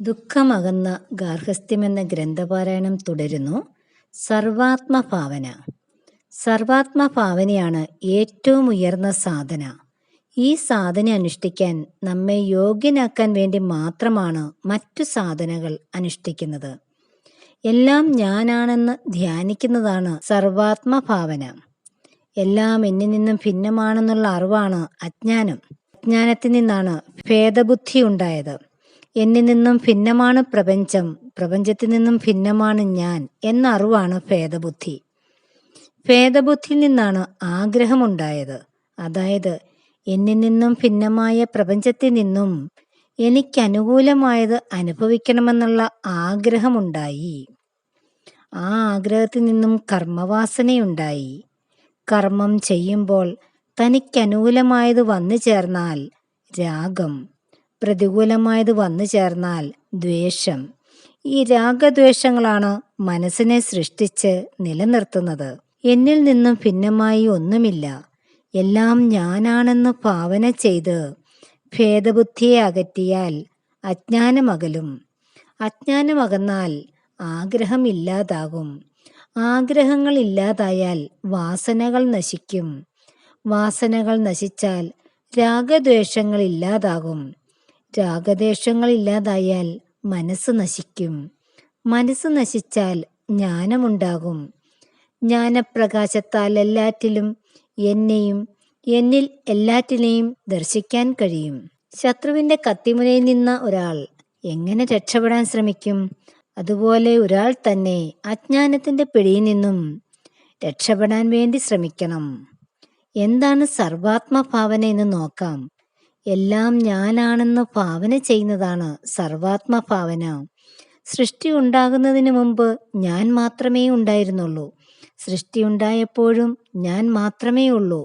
ദുഃഖമകന്ന ഗാർഹസ്ഥ്യമെന്ന ഗ്രന്ഥപാരായണം തുടരുന്നു. സർവാത്മഭാവന. സർവാത്മഭാവനയാണ് ഏറ്റവും ഉയർന്ന സാധന. ഈ സാധന അനുഷ്ഠിക്കാൻ നമ്മെ യോഗ്യനാക്കാൻ വേണ്ടി മാത്രമാണ് മറ്റു സാധനകൾ അനുഷ്ഠിക്കുന്നത്. എല്ലാം ഞാനാണെന്ന് ധ്യാനിക്കുന്നതാണ് സർവാത്മഭാവന. എല്ലാം എന്നിൽ നിന്നും ഭിന്നമാണെന്നുള്ള അറിവാണ് അജ്ഞാനം. അജ്ഞാനത്തിൽ നിന്നാണ് ഭേദബുദ്ധി ഉണ്ടായത്. എന്നിൽ നിന്നും ഭിന്നമാണ് പ്രപഞ്ചം പ്രപഞ്ചത്തിൽ നിന്നും ഭിന്നമാണ് ഞാൻ എന്ന അറിവാണ് ഭേദബുദ്ധി. ഭേദബുദ്ധിയിൽ നിന്നാണ് ആഗ്രഹമുണ്ടായത്. അതായത് എന്നിൽ നിന്നും ഭിന്നമായ പ്രപഞ്ചത്തിൽ നിന്നും എനിക്ക് അനുകൂലമായത് അനുഭവിക്കണമെന്നുള്ള ആഗ്രഹമുണ്ടായി. ആ ആഗ്രഹത്തിൽ നിന്നും കർമ്മവാസനയുണ്ടായി. കർമ്മം ചെയ്യുമ്പോൾ തനിക്കനുകൂലമായത് വന്നു ചേർന്നാൽ രാഗം പ്രതികൂലമായത് വന്നു ചേർന്നാൽ ദ്വേഷം. ഈ രാഗദ്വേഷങ്ങളാണ് മനസ്സിനെ സൃഷ്ടിച്ച് നിലനിർത്തുന്നത്. എന്നിൽ നിന്നും ഭിന്നമായി ഒന്നുമില്ല. എല്ലാം ഞാനാണെന്ന് ഭാവന ചെയ്ത് ഭേദബുദ്ധിയെ അകറ്റിയാൽ അജ്ഞാനമകലും. അജ്ഞാനമകന്നാൽ ആഗ്രഹമില്ലാതാകും ആഗ്രഹങ്ങൾ ഇല്ലാതായാൽ വാസനകൾ നശിക്കും. വാസനകൾ നശിച്ചാൽ രാഗദ്വേഷങ്ങൾ ഇല്ലാതാകും. രാഗദ്വേഷങ്ങൾ ഇല്ലാതായാൽ മനസ്സ് നശിക്കും. മനസ്സ് നശിച്ചാൽ ജ്ഞാനമുണ്ടാകും. ജ്ഞാനപ്രകാശത്താൽ എല്ലാറ്റിലും എന്നെയും എന്നിൽ എല്ലാറ്റിനെയും ദർശിക്കാൻ കഴിയും. ശത്രുവിന്റെ കത്തിമുനയിൽ നിന്ന ഒരാൾ എങ്ങനെ രക്ഷപ്പെടാൻ ശ്രമിക്കും? അതുപോലെ ഒരാൾ തന്നെ അജ്ഞാനത്തിന്റെ പിടിയിൽ നിന്നും രക്ഷപ്പെടാൻ വേണ്ടി ശ്രമിക്കണം. എന്താണ് സർവാത്മഭാവന എന്ന് നോക്കാം. എല്ലാം ഞാനാണെന്ന് ഭാവന ചെയ്യുന്നതാണ് സർവാത്മഭാവന സൃഷ്ടി ഉണ്ടാകുന്നതിന് മുമ്പ് ഞാൻ മാത്രമേ ഉണ്ടായിരുന്നുള്ളൂ. സൃഷ്ടി ഉണ്ടായപ്പോഴും ഞാൻ മാത്രമേ ഉള്ളൂ.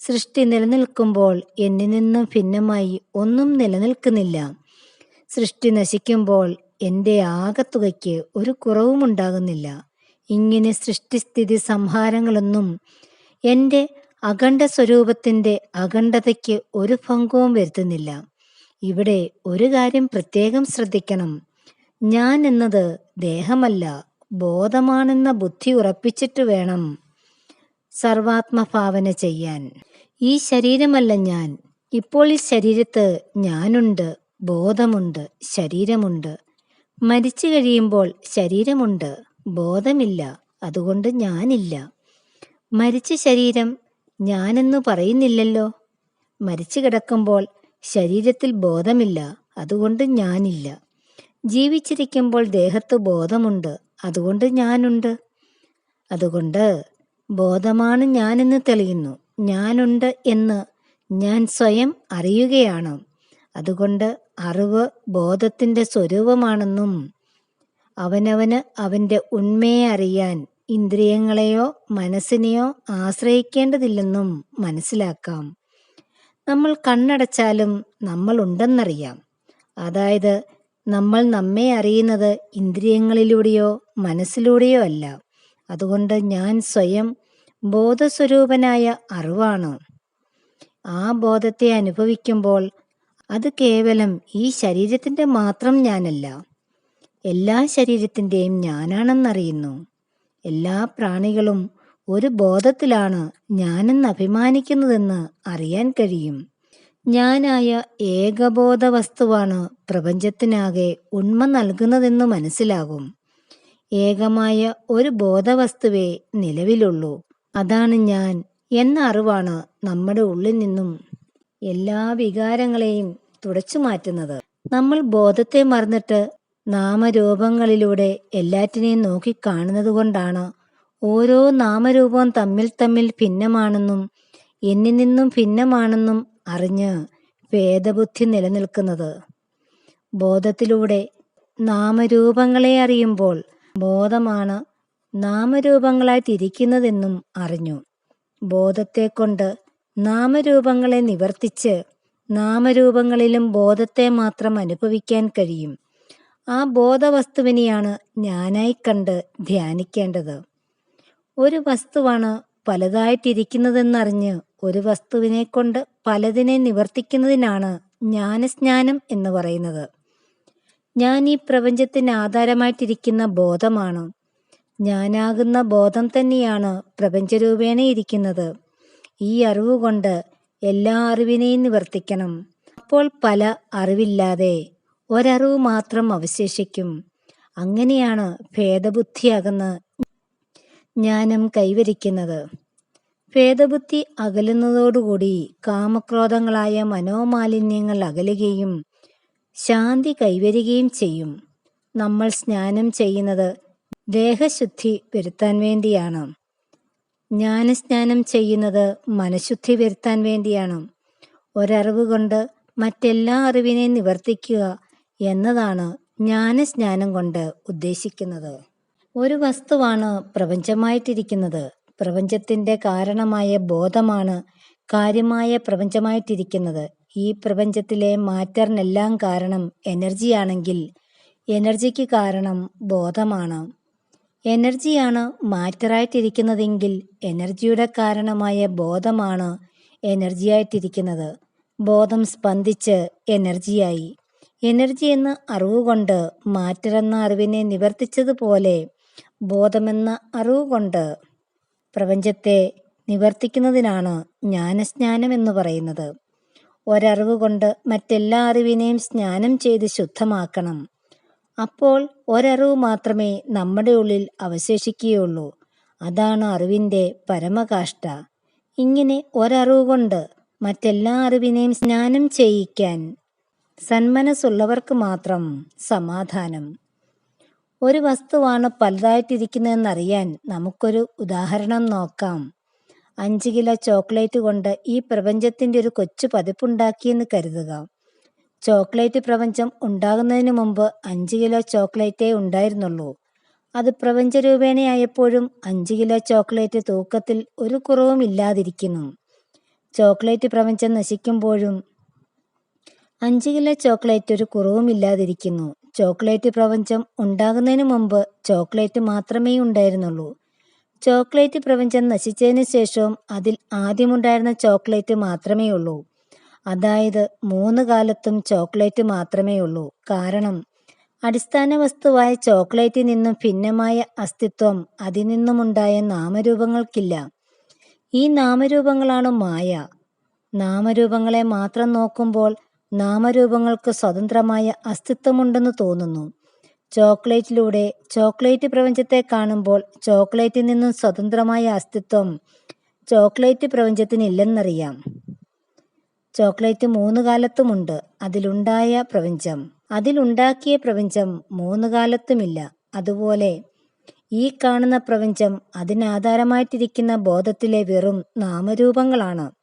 സൃഷ്ടി നിലനിൽക്കുമ്പോൾ എന്നിൽ നിന്നും ഭിന്നമായി ഒന്നും നിലനിൽക്കുന്നില്ല. സൃഷ്ടി നശിക്കുമ്പോൾ എന്റെ ആകത്തുകയ്ക്ക് ഒരു കുറവും ഉണ്ടാകുന്നില്ല ഇങ്ങനെ സൃഷ്ടിസ്ഥിതി സംഹാരങ്ങളൊന്നും എന്റെ അഖണ്ഡ സ്വരൂപത്തിന്റെ അഖണ്ഡതയ്ക്ക് ഒരു ഭംഗവും വരുത്തുന്നില്ല. ഇവിടെ ഒരു കാര്യം പ്രത്യേകം ശ്രദ്ധിക്കണം. ഞാൻ എന്നത് ദേഹമല്ല ബോധമാണെന്ന ബുദ്ധി ഉറപ്പിച്ചിട്ട് വേണം സർവാത്മഭാവന ചെയ്യാൻ. ഈ ശരീരമല്ല ഞാൻ. ഇപ്പോൾ ഈ ശരീരത്ത് ഞാനുണ്ട് ബോധമുണ്ട് ശരീരമുണ്ട്. മരിച്ചു കഴിയുമ്പോൾ ശരീരമുണ്ട് ബോധമില്ല അതുകൊണ്ട് ഞാനില്ല. മരിച്ച ശരീരം ഞാനെന്ന് പറയുന്നില്ലല്ലോ. മരിച്ചു കിടക്കുമ്പോൾ ശരീരത്തിൽ ബോധമില്ല അതുകൊണ്ട് ഞാനില്ല. ജീവിച്ചിരിക്കുമ്പോൾ ദേഹത്ത് ബോധമുണ്ട് അതുകൊണ്ട് ഞാനുണ്ട്. അതുകൊണ്ട് ബോധമാണ് ഞാനെന്ന് തെളിയുന്നു. ഞാനുണ്ട് എന്ന് ഞാൻ സ്വയം അറിയുകയാണ്. അതുകൊണ്ട് അറിവ് ബോധത്തിന്റെ സ്വരൂപമാണെന്നും അവനവന് അവന്റെ ഉണ്മയെ അറിയാൻ ഇന്ദ്രിയങ്ങളെയോ മനസ്സിനെയോ ആശ്രയിക്കേണ്ടതില്ലെന്നും മനസ്സിലാക്കാം. നമ്മൾ കണ്ണടച്ചാലും നമ്മൾ ഉണ്ടെന്നറിയാം. അതായത് നമ്മൾ നമ്മെ അറിയുന്നത് ഇന്ദ്രിയങ്ങളിലൂടെയോ മനസ്സിലൂടെയോ അല്ല. അതുകൊണ്ട് ഞാൻ സ്വയം ബോധസ്വരൂപനായ അറിവാണ്. ആ ബോധത്തെ അനുഭവിക്കുമ്പോൾ അത് കേവലം ഈ ശരീരത്തിന്റെ മാത്രം ഞാനല്ല. എല്ലാ ശരീരത്തിന്റെയും ഞാനാണെന്നറിയുന്നു. എല്ലാ പ്രാണികളും ഒരു ബോധത്തിലാണ് ഞാനെന്ന് അഭിമാനിക്കുന്നതെന്ന് അറിയാൻ കഴിയും. ഞാനായ ഏകബോധ വസ്തുവാണ് പ്രപഞ്ചത്തിനാകെ ഉണ്മ നൽകുന്നതെന്ന് മനസ്സിലാകും. ഏകമായ ഒരു ബോധവസ്തുവേ നിലവിലുള്ളൂ. അതാണ് ഞാൻ എന്ന അറിവാണ് നമ്മുടെ ഉള്ളിൽ നിന്നും എല്ലാ വികാരങ്ങളെയും തുടച്ചു മാറ്റുന്നത്. നമ്മൾ ബോധത്തെ മറന്നിട്ട് നാമരൂപങ്ങളിലൂടെ എല്ലാറ്റിനെയും നോക്കിക്കാണുന്നത് കൊണ്ടാണ് ഓരോ നാമരൂപവും തമ്മിൽ തമ്മിൽ ഭിന്നമാണെന്നും എന്നിൽ നിന്നും ഭിന്നമാണെന്നും അറിഞ്ഞ് ഭേദബുദ്ധി നിലനിൽക്കുന്നത്. ബോധത്തിലൂടെ നാമരൂപങ്ങളെ അറിയുമ്പോൾ ബോധമാണ് നാമരൂപങ്ങളായി തിരിക്കുന്നതെന്നും അറിഞ്ഞു. ബോധത്തെ കൊണ്ട് നാമരൂപങ്ങളെ നിവർത്തിച്ച് നാമരൂപങ്ങളിലും ബോധത്തെ മാത്രം അനുഭവിക്കാൻ കഴിയും. ആ ബോധവസ്തുവിനെയാണ് ഞാനായി കണ്ട് ധ്യാനിക്കേണ്ടത്. ഒരു വസ്തുവാണ് പലതായിട്ടിരിക്കുന്നതെന്നറിഞ്ഞ് ഒരു വസ്തുവിനെ കൊണ്ട് പലതിനെ നിവർത്തിക്കുന്നതിനാണ് ജ്ഞാനസ്നാനം എന്ന് പറയുന്നത്. ഞാൻ ഈ പ്രപഞ്ചത്തിന് ആധാരമായിട്ടിരിക്കുന്ന ബോധമാണ്. ഞാനാകുന്ന ബോധം തന്നെയാണ് പ്രപഞ്ചരൂപേണ ഇരിക്കുന്നത്. ഈ അറിവ് കൊണ്ട് എല്ലാ അറിവിനെയും നിവർത്തിക്കണം. അപ്പോൾ പല അറിവില്ലാതെ ഒരറിവ് മാത്രം അവശേഷിക്കും. അങ്ങനെയാണ് ഭേദബുദ്ധിയാകുന്ന ജ്ഞാനം കൈവരിക്കുന്നത്. ഭേദബുദ്ധി അകലുന്നതോടുകൂടി കാമക്രോധങ്ങളായ മനോമാലിന്യങ്ങൾ അകലുകയും ശാന്തി കൈവരികയും ചെയ്യും. നമ്മൾ സ്നാനം ചെയ്യുന്നത് ദേഹശുദ്ധി വരുത്താൻ വേണ്ടിയാണ്. ജ്ഞാനസ്നാനം ചെയ്യുന്നത് മനഃശുദ്ധി വരുത്താൻ വേണ്ടിയാണ്. ഒരറിവ് കൊണ്ട് മറ്റെല്ലാ അറിവിനെയും നിവർത്തിക്കുക എന്നതാണ് ജ്ഞാനസ്നാനം കൊണ്ട് ഉദ്ദേശിക്കുന്നത്. ഒരു വസ്തുവാണ് പ്രപഞ്ചമായിട്ടിരിക്കുന്നത്. പ്രപഞ്ചത്തിന്റെ കാരണമായ ബോധമാണ് കാര്യമായ പ്രപഞ്ചമായിട്ടിരിക്കുന്നത്. ഈ പ്രപഞ്ചത്തിലെ മാറ്ററിനെല്ലാം കാരണം എനർജിയാണെങ്കിൽ എനർജിക്ക് കാരണം ബോധമാണ്. എനർജിയാണ് മാറ്ററായിട്ടിരിക്കുന്നതെങ്കിൽ എനർജിയുടെ കാരണമായ ബോധമാണ് എനർജിയായിട്ടിരിക്കുന്നത്. ബോധം സ്പന്ദിച്ച് എനർജിയായി. എനർജി എന്ന അറിവുകൊണ്ട് മാറ്ററെന്ന അറിവിനെ നിവർത്തിച്ചതുപോലെ ബോധമെന്ന അറിവുകൊണ്ട് പ്രപഞ്ചത്തെ നിവർത്തിക്കുന്നതിനാണ് ജ്ഞാനസ്നാനം എന്ന് പറയുന്നത്. ഒരറിവ് കൊണ്ട് മറ്റെല്ലാ അറിവിനെയും സ്നാനം ചെയ്ത് ശുദ്ധമാക്കണം. അപ്പോൾ ഒരറിവ് മാത്രമേ നമ്മുടെ ഉള്ളിൽ അവശേഷിക്കുകയുള്ളൂ. അതാണ് അറിവിന്റെ പരമകാഷ്ട ഇങ്ങനെ ഒരറിവ് കൊണ്ട് മറ്റെല്ലാ അറിവിനെയും സ്നാനം ചെയ്യിക്കാൻ സന്മനസ്സുള്ളവർക്ക് മാത്രം സമാധാനം. ഒരു വസ്തുവാണ് പലതായിട്ടിരിക്കുന്നതെന്നറിയാൻ നമുക്കൊരു ഉദാഹരണം നോക്കാം. അഞ്ച് കിലോ ചോക്ലേറ്റ് കൊണ്ട് ഈ പ്രപഞ്ചത്തിന്റെ ഒരു കൊച്ചു പതിപ്പുണ്ടാക്കിയെന്ന് കരുതുക. ചോക്ലേറ്റ് പ്രപഞ്ചം ഉണ്ടാകുന്നതിന് മുമ്പ് അഞ്ച് കിലോ ചോക്ലേറ്റേ ഉണ്ടായിരുന്നുള്ളൂ. അത് പ്രപഞ്ച രൂപേണയായപ്പോഴും അഞ്ച് കിലോ ചോക്ലേറ്റ് തൂക്കത്തിൽ ഒരു കുറവും ഇല്ലാതിരിക്കുന്നു ചോക്ലേറ്റ് പ്രപഞ്ചം നശിക്കുമ്പോഴും അഞ്ച് കിലോ ചോക്ലേറ്റ് ഒരു കുറവുമില്ലാതിരിക്കുന്നു ചോക്ലേറ്റ് പ്രപഞ്ചം ഉണ്ടാകുന്നതിന് മുമ്പ് ചോക്ലേറ്റ് മാത്രമേ ഉണ്ടായിരുന്നുള്ളൂ. ചോക്ലേറ്റ് പ്രപഞ്ചം നശിച്ചതിന് ശേഷവും അതിൽ ആദ്യമുണ്ടായിരുന്ന ചോക്ലേറ്റ് മാത്രമേ ഉള്ളൂ. അതായത് മൂന്ന് കാലത്തും ചോക്ലേറ്റ് മാത്രമേ ഉള്ളൂ. കാരണം അടിസ്ഥാന വസ്തുവായ ചോക്ലേറ്റിൽ നിന്നും ഭിന്നമായ അസ്തിത്വം അതിൽ നിന്നുമുണ്ടായ നാമരൂപങ്ങൾക്കില്ല. ഈ നാമരൂപങ്ങളാണ് മായ. നാമരൂപങ്ങളെ മാത്രം നോക്കുമ്പോൾ നാമരൂപങ്ങൾക്ക് സ്വതന്ത്രമായ അസ്തിത്വമുണ്ടെന്ന് തോന്നുന്നു. ചോക്ലേറ്റിലൂടെ ചോക്ലേറ്റ് പ്രപഞ്ചത്തെ കാണുമ്പോൾ ചോക്ലേറ്റിൽ നിന്നും സ്വതന്ത്രമായ അസ്തിത്വം ചോക്ലേറ്റ് പ്രപഞ്ചത്തിനില്ലെന്നറിയാം. ചോക്ലേറ്റ് മൂന്ന് കാലത്തുമുണ്ട് അതിലുണ്ടായ പ്രപഞ്ചം. അതിലുണ്ടാക്കിയ പ്രപഞ്ചം മൂന്ന് കാലത്തുമില്ല അതുപോലെ ഈ കാണുന്ന പ്രപഞ്ചം അതിനാധാരമായിട്ടിരിക്കുന്ന ബോധത്തിലെ വെറും നാമരൂപങ്ങളാണ്.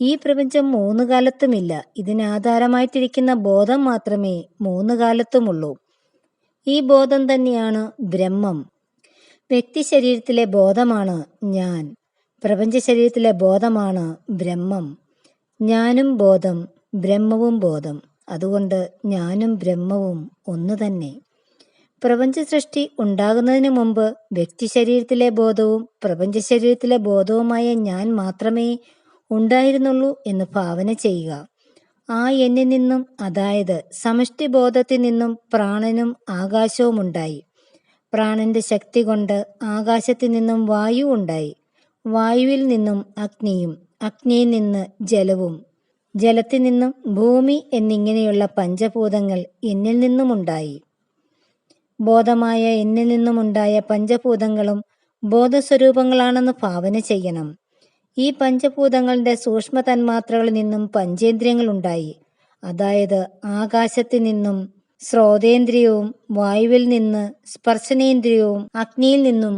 ഈ പ്രപഞ്ചം മൂന്ന് കാലത്തുമില്ല ഇതിനാധാരമായിട്ടിരിക്കുന്ന ബോധം മാത്രമേ മൂന്ന് കാലത്തുമുള്ളൂ ഈ ബോധം തന്നെയാണ് ബ്രഹ്മം. വ്യക്തി ശരീരത്തിലെ ബോധമാണ് ഞാൻ. പ്രപഞ്ച ശരീരത്തിലെ ബോധമാണ് ബ്രഹ്മം. ഞാനും ബോധം ബ്രഹ്മവും ബോധം. അതുകൊണ്ട് ഞാനും ബ്രഹ്മവും ഒന്ന് തന്നെ. പ്രപഞ്ച സൃഷ്ടി ഉണ്ടാകുന്നതിന് മുമ്പ് വ്യക്തി ശരീരത്തിലെ ബോധവും പ്രപഞ്ച ശരീരത്തിലെ ബോധവുമായ ഞാൻ മാത്രമേ ഉണ്ടായിരുന്നുള്ളൂ എന്ന് ഭാവന ചെയ്യുക. ആ എന്നിൽ നിന്നും അതായത് സമഷ്ടി ബോധത്തിൽ നിന്നും പ്രാണനും ആകാശവും ഉണ്ടായി. പ്രാണന്റെ ശക്തി കൊണ്ട് ആകാശത്തിൽ നിന്നും വായു ഉണ്ടായി. വായുവിൽ നിന്നും അഗ്നിയും അഗ്നിയിൽ നിന്ന് ജലവും ജലത്തിൽ നിന്നും ഭൂമി എന്നിങ്ങനെയുള്ള പഞ്ചഭൂതങ്ങൾ എന്നിൽ നിന്നുമുണ്ടായി ബോധമായ എന്നിൽ നിന്നുമുണ്ടായ പഞ്ചഭൂതങ്ങളും ബോധസ്വരൂപങ്ങളാണെന്ന് ഭാവന ചെയ്യണം. ഈ പഞ്ചഭൂതങ്ങളുടെ സൂക്ഷ്മ തന്മാത്രകളിൽ നിന്നും പഞ്ചേന്ദ്രിയങ്ങൾ ഉണ്ടായി അതായത് ആകാശത്തിൽ നിന്നും ശ്രോതേന്ദ്രിയവും വായുവിൽ നിന്ന് സ്പർശനേന്ദ്രിയവും അഗ്നിയിൽ നിന്നും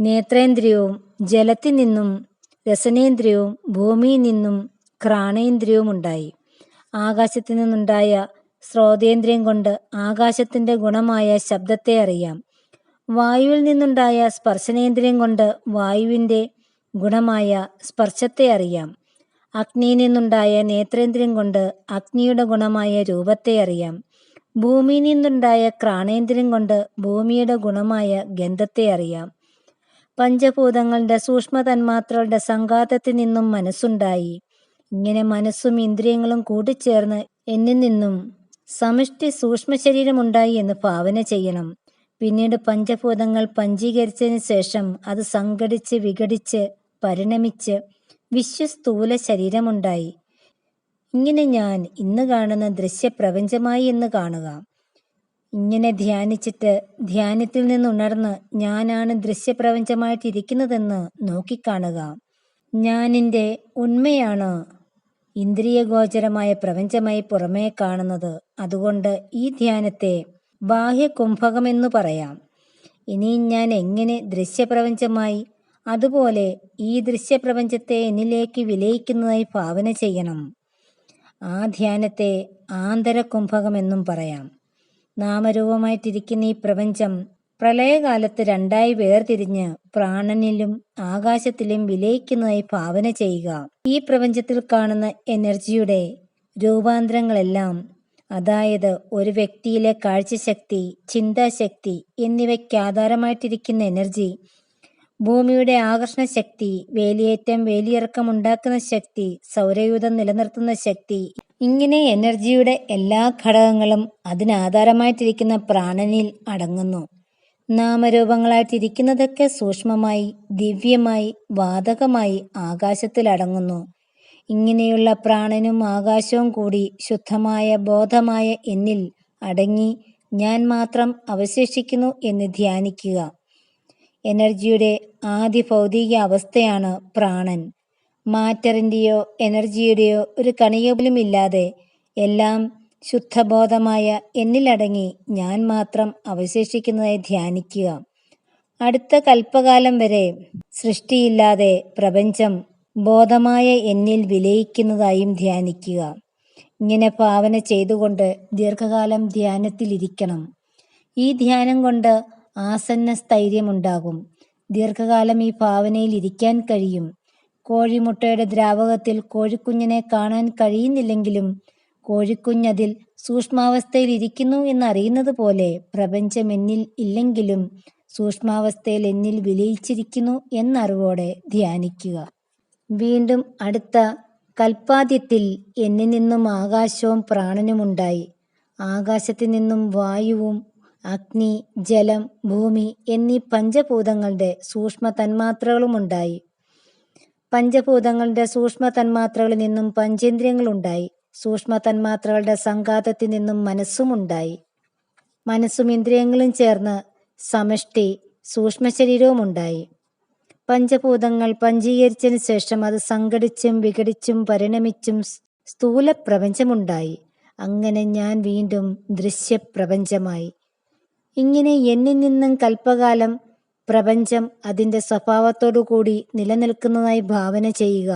നേത്രേന്ദ്രിയവും ജലത്തിൽ നിന്നും രസനേന്ദ്രിയവും ഭൂമിയിൽ നിന്നും ഘ്രാണേന്ദ്രിയവും ഉണ്ടായി. ആകാശത്തിൽ നിന്നുണ്ടായ ശ്രോതേന്ദ്രിയം കൊണ്ട് ആകാശത്തിന്റെ ഗുണമായ ശബ്ദത്തെ അറിയാം. വായുവിൽ നിന്നുണ്ടായ സ്പർശനേന്ദ്രിയം കൊണ്ട് വായുവിന്റെ ഗുണമായ സ്പർശത്തെ അറിയാം. അഗ്നിയിൽ നിന്നുണ്ടായ നേത്രേന്ദ്രിയം കൊണ്ട് അഗ്നിയുടെ ഗുണമായ രൂപത്തെ അറിയാം. ഭൂമിയിൽ നിന്നുണ്ടായ ക്രാണേന്ദ്രിയം കൊണ്ട് ഭൂമിയുടെ ഗുണമായ ഗന്ധത്തെ അറിയാം. പഞ്ചഭൂതങ്ങളുടെ സൂക്ഷ്മ തന്മാത്രകളുടെ സംഘാതത്തിൽ നിന്നും മനസ്സുണ്ടായി. ഇങ്ങനെ മനസ്സും ഇന്ദ്രിയങ്ങളും കൂടിച്ചേർന്ന് എന്നിൽ നിന്നും സമഷ്ടി സൂക്ഷ്മ ശരീരമുണ്ടായി എന്ന് ഭാവന ചെയ്യണം. പിന്നീട് പഞ്ചഭൂതങ്ങൾ പഞ്ചീകരിച്ചതിന് ശേഷം അത് സംഘടിച്ച് വിഘടിച്ച് പരിണമിച്ച് വിശ്വസ്തൂല ശരീരമുണ്ടായി. ഇങ്ങനെ ഞാൻ ഇന്ന് കാണുന്ന ദൃശ്യപ്രപഞ്ചമായി എന്ന് കാണുക. ഇങ്ങനെ ധ്യാനിച്ചിട്ട് ധ്യാനത്തിൽ നിന്നുണർന്ന് ഞാനാണ് ദൃശ്യപ്രപഞ്ചമായിട്ടിരിക്കുന്നതെന്ന് നോക്കിക്കാണുക. ഞാനിന്റെ ഉണ്മയാണ്. ഇന്ദ്രിയഗോചരമായ പ്രപഞ്ചമായി പുറമേ കാണുന്നത്. അതുകൊണ്ട് ഈ ധ്യാനത്തെ ബാഹ്യകുംഭകമെന്നു പറയാം. ഇനി ഞാൻ എങ്ങനെ ദൃശ്യപ്രപഞ്ചമായി അതുപോലെ ഈ ദൃശ്യപ്രപഞ്ചത്തെ എന്നിലേക്ക് വിലയിക്കുന്നതായി ഭാവന ചെയ്യണം. ആ ധ്യാനത്തെ ആന്തരകുംഭകമെന്നും പറയാം. നാമരൂപമായിട്ടിരിക്കുന്ന ഈ പ്രപഞ്ചം പ്രളയകാലത്ത് രണ്ടായി വേർതിരിഞ്ഞ് പ്രാണനിലും ആകാശത്തിലും വിലയിക്കുന്നതായി ഭാവന ചെയ്യുക. ഈ പ്രപഞ്ചത്തിൽ കാണുന്ന എനർജിയുടെ രൂപാന്തരങ്ങളെല്ലാം അതായത് ഒരു വ്യക്തിയിലെ കാഴ്ചശക്തി ചിന്താശക്തി എന്നിവയ്ക്ക് ആധാരമായിട്ടിരിക്കുന്ന എനർജി ഭൂമിയുടെ ആകർഷണ ശക്തി വേലിയേറ്റം വേലിയിറക്കം ഉണ്ടാക്കുന്ന ശക്തി സൗരയൂഥം നിലനിർത്തുന്ന ശക്തി ഇങ്ങനെ എനർജിയുടെ എല്ലാ ഘടകങ്ങളും അതിനാധാരമായിട്ടിരിക്കുന്ന പ്രാണനിൽ അടങ്ങുന്നു. നാമരൂപങ്ങളായിട്ടിരിക്കുന്നതൊക്കെ സൂക്ഷ്മമായി ദിവ്യമായി വാതകമായി ആകാശത്തിൽ അടങ്ങുന്നു. ഇങ്ങനെയുള്ള പ്രാണനും ആകാശവും കൂടി ശുദ്ധമായ ബോധമായ എന്നിൽ അടങ്ങി ഞാൻ മാത്രം അവശേഷിക്കുന്നു എന്ന് ധ്യാനിക്കുക. എനർജിയുടെ ആദ്യ ഭൗതിക അവസ്ഥയാണ് പ്രാണൻ. മാറ്ററിന്റെയോ എനർജിയുടെയോ ഒരു കണിക പോലും ഇല്ലാതെ എല്ലാം ശുദ്ധബോധമായ എന്നിലടങ്ങി ഞാൻ മാത്രം അവശേഷിക്കുന്നതായി ധ്യാനിക്കുക. അടുത്ത കൽപ്പകാലം വരെ സൃഷ്ടിയില്ലാതെ പ്രപഞ്ചം ബോധമായ എന്നിൽ വിലയിക്കുന്നതായും ധ്യാനിക്കുക. ഇങ്ങനെ ഭാവന ചെയ്തുകൊണ്ട് ദീർഘകാലം ധ്യാനത്തിലിരിക്കണം. ഈ ധ്യാനം കൊണ്ട് ആസന്ന സ്ഥൈര്യമുണ്ടാകും ദീർഘകാലം ഈ ഭാവനയിൽ ഇരിക്കാൻ കഴിയും. കോഴിമുട്ടയുടെ ദ്രാവകത്തിൽ കോഴിക്കുഞ്ഞിനെ കാണാൻ കഴിയുന്നില്ലെങ്കിലും കോഴിക്കുഞ്ഞതിൽ സൂക്ഷ്മാവസ്ഥയിൽ ഇരിക്കുന്നു എന്നറിയുന്നത് പോലെ പ്രപഞ്ചം എന്നിൽ ഇല്ലെങ്കിലും സൂക്ഷ്മാവസ്ഥയിൽ എന്നിൽ വിലയിച്ചിരിക്കുന്നു എന്നറിവോടെ ധ്യാനിക്കുക. വീണ്ടും അടുത്ത കൽപ്പാദ്യത്തിൽ എന്നിൽ നിന്നും ആകാശവും പ്രാണനുമുണ്ടായി. ആകാശത്തിൽ നിന്നും വായുവും അഗ്നി ജലം ഭൂമി എന്നീ പഞ്ചഭൂതങ്ങളുടെ സൂക്ഷ്മ തന്മാത്രകളുമുണ്ടായി പഞ്ചഭൂതങ്ങളുടെ സൂക്ഷ്മ തന്മാത്രകളിൽ നിന്നും പഞ്ചേന്ദ്രിയങ്ങളുണ്ടായി. സൂക്ഷ്മ തന്മാത്രകളുടെ സംഘാതത്തിൽ നിന്നും മനസ്സുമുണ്ടായി. മനസ്സും ഇന്ദ്രിയങ്ങളും ചേർന്ന് സമഷ്ടി സൂക്ഷ്മ ശരീരവുമുണ്ടായി പഞ്ചഭൂതങ്ങൾ പഞ്ചീകരിച്ചതിന് ശേഷം അത് സംഘടിച്ചും വിഘടിച്ചും പരിണമിച്ചും സ്ഥൂല പ്രപഞ്ചമുണ്ടായി അങ്ങനെ ഞാൻ വീണ്ടും ദൃശ്യപ്രപഞ്ചമായി. ഇങ്ങനെ എന്നിൽ നിന്നും കൽപ്പകാലം പ്രപഞ്ചം അതിന്റെ സ്വഭാവത്തോടുകൂടി നിലനിൽക്കുന്നതായി ഭാവന ചെയ്യുക.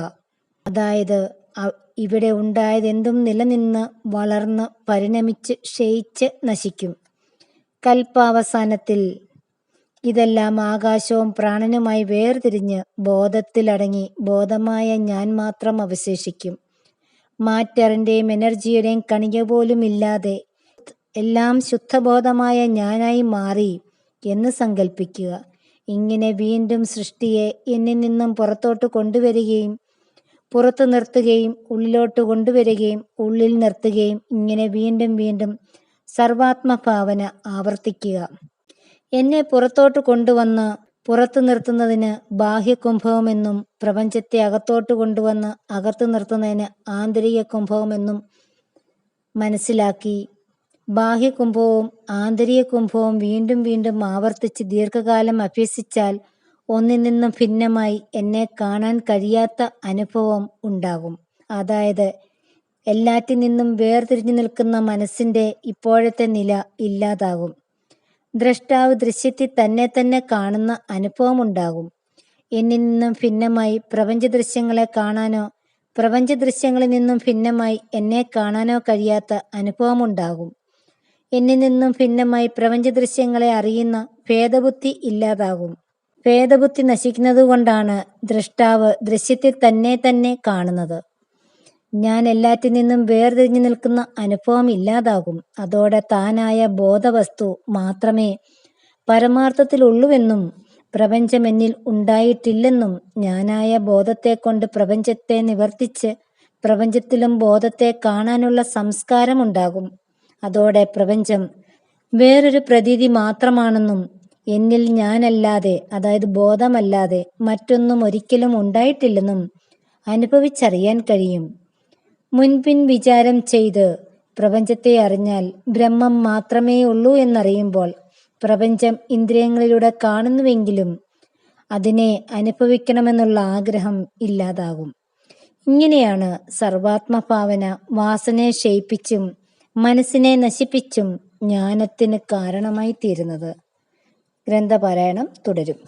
അതായത് ഇവിടെ ഉണ്ടായതെന്തും നിലനിന്ന് വളർന്ന് പരിണമിച്ച് ക്ഷയിച്ച് നശിക്കും. കൽപ്പാവസാനത്തിൽ ഇതെല്ലാം ആകാശവും പ്രാണനുമായി വേർതിരിഞ്ഞ് ബോധത്തിലടങ്ങി ബോധമായ ഞാൻ മാത്രം അവശേഷിക്കും. മാറ്ററിന്റെയും എനർജിയുടെയും കണിക പോലും ഇല്ലാതെ എല്ലാം ശുദ്ധബോധമായ ഞാനായി മാറി എന്ന് സങ്കല്പിക്കുക ഇങ്ങനെ വീണ്ടും സൃഷ്ടിയെ എന്നിൽ നിന്നും പുറത്തോട്ട് കൊണ്ടുവരികയും പുറത്തു നിർത്തുകയും ഉള്ളിലോട്ട് കൊണ്ടുവരികയും ഉള്ളിൽ നിർത്തുകയും ഇങ്ങനെ വീണ്ടും വീണ്ടും സർവാത്മഭാവന ആവർത്തിക്കുക. എന്നെ പുറത്തോട്ട് കൊണ്ടുവന്ന് പുറത്തു നിർത്തുന്നതിന് ബാഹ്യകുംഭവമെന്നും പ്രപഞ്ചത്തെ അകത്തോട്ട് കൊണ്ടുവന്ന് അകത്തു നിർത്തുന്നതിന് ആന്തരിക കുംഭവമെന്നും മനസ്സിലാക്കി ബാഹ്യകുംഭവും ആന്തരിക കുംഭവും വീണ്ടും വീണ്ടും ആവർത്തിച്ച് ദീർഘകാലം അഭ്യസിച്ചാൽ ഒന്നിൽ നിന്നും ഭിന്നമായി എന്നെ കാണാൻ കഴിയാത്ത അനുഭവം ഉണ്ടാകും. അതായത് എല്ലാറ്റിൽ നിന്നും വേർതിരിഞ്ഞു നിൽക്കുന്ന മനസ്സിന്റെ ഇപ്പോഴത്തെ നില ഇല്ലാതാകും. ദ്രഷ്ടാവ് ദൃശ്യത്തിൽ തന്നെ തന്നെ കാണുന്ന അനുഭവമുണ്ടാകും എന്നിൽ നിന്നും ഭിന്നമായി പ്രപഞ്ച ദൃശ്യങ്ങളെ കാണാനോ പ്രപഞ്ച ദൃശ്യങ്ങളിൽ നിന്നും ഭിന്നമായി എന്നെ കാണാനോ കഴിയാത്ത അനുഭവമുണ്ടാകും എന്നിൽ നിന്നും ഭിന്നമായി പ്രപഞ്ച ദൃശ്യങ്ങളെ അറിയുന്ന ഭേദബുദ്ധി ഇല്ലാതാകും. ഭേദബുദ്ധി നശിക്കുന്നതുകൊണ്ടാണ് ദ്രഷ്ടാവ് ദൃശ്യത്തിൽ തന്നെ തന്നെ കാണുന്നത്. ഞാൻ എല്ലാറ്റിൽ നിന്നും വേർതിരിഞ്ഞു നിൽക്കുന്ന അനുഭവം ഇല്ലാതാകും. അതോടെ താനായ ബോധവസ്തു മാത്രമേ പരമാർത്ഥത്തിലുള്ളൂവെന്നും പ്രപഞ്ചം എന്നിൽ ഉണ്ടായിട്ടില്ലെന്നും ഞാനായ ബോധത്തെ കൊണ്ട് പ്രപഞ്ചത്തെ നിവർത്തിച്ച് പ്രപഞ്ചത്തിലും ബോധത്തെ കാണാനുള്ള സംസ്കാരമുണ്ടാകും. അതോടെ പ്രപഞ്ചം വേറൊരു പ്രതീതി മാത്രമാണെന്നും എന്നിൽ ഞാനല്ലാതെ അതായത് ബോധമല്ലാതെ മറ്റൊന്നും ഒരിക്കലും ഉണ്ടായിട്ടില്ലെന്നും അനുഭവിച്ചറിയാൻ കഴിയും. മുൻപിൻ വിചാരം ചെയ്ത് പ്രപഞ്ചത്തെ അറിഞ്ഞാൽ ബ്രഹ്മം മാത്രമേ ഉള്ളൂ എന്നറിയുമ്പോൾ പ്രപഞ്ചം ഇന്ദ്രിയങ്ങളിലൂടെ കാണുന്നുവെങ്കിലും അതിനെ അനുഭവിക്കണമെന്നുള്ള ആഗ്രഹം ഇല്ലാതാകും. ഇങ്ങനെയാണ് സർവാത്മഭാവന വാസനയെ ക്ഷയിപ്പിച്ചും മനസ്സിനെ നശിപ്പിച്ചും ജ്ഞാനത്തിന് കാരണമായി തീരുന്നത് ഗ്രന്ഥപാരായണം തുടരും.